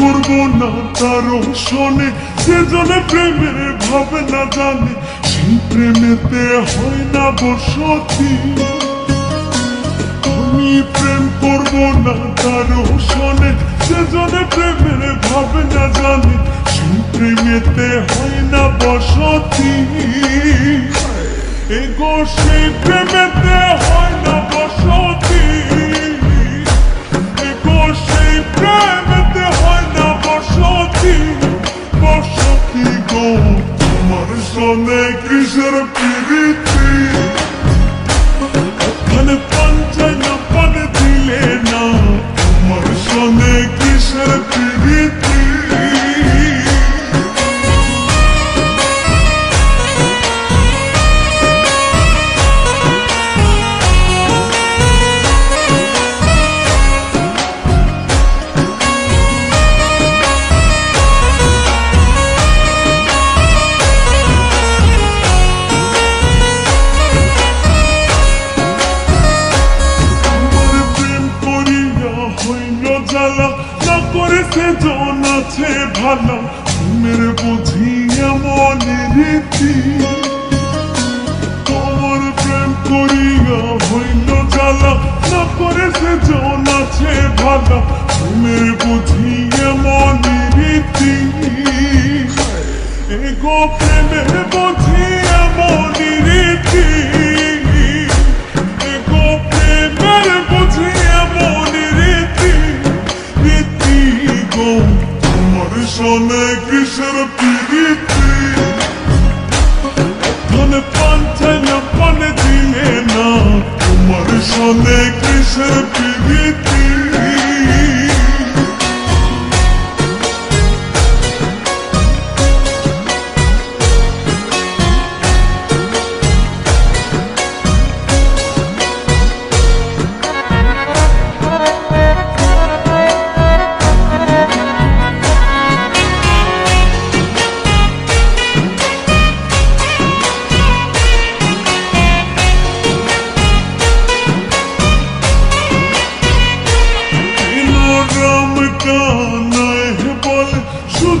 না তারও শোনে। যে জনে প্রেমের ভাবে না জানে, সেই প্রেমেতে হয় না বসতি আমি প্রেম করব না তারও শোনে যে জনে প্রেমের ভাবে না জানে, সেই প্রেমেতে হয় না বসতি এগো সেই প্রেমেতে হয় না বসতি তোমার সনে কিসের প্রীতি এখানে পঞ্চায় না পানে দিলে না তোমার জ্বালা, না করেছে জন আছে ভালো। প্রেমের বুঝি এমন রীতি। তোমার প্রেম করিয়া হইল জ্বালা, না করেছে জন আছে ভালো। প্রেমের বুঝি এমন রীতি। এগো প্রেমের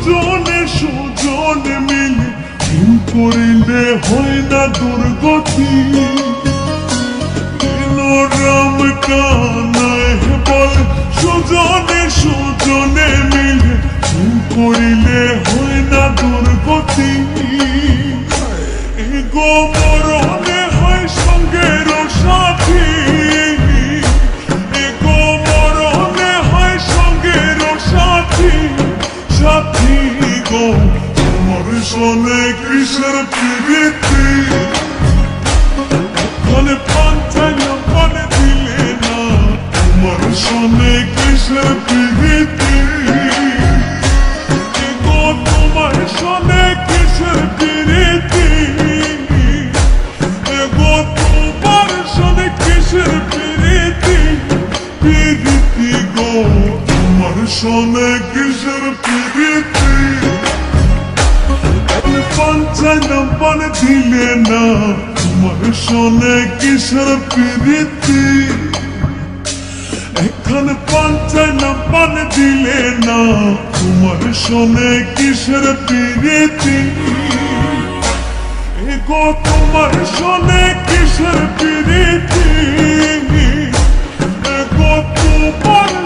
সুজনে সুজনে মিলে প্রেম করিলে হয় না দুর্গতি। রাম কানায় বলে, সুজনে সুজনে মিলে প্রেম করিলে হয় না দুর্গতি? গো মরণে তোমার শোনে কিসের প্রীতি। পঞ্চায় নম্বর দিলে না তোমার শোনে কিসের প্রীতি। এখানে পঞ্চায় নম্বর দিলে না তোমার শোনে কিসের প্রীতি। এগো তোমার শোনে কিসের প্রীতি। এগো তোমার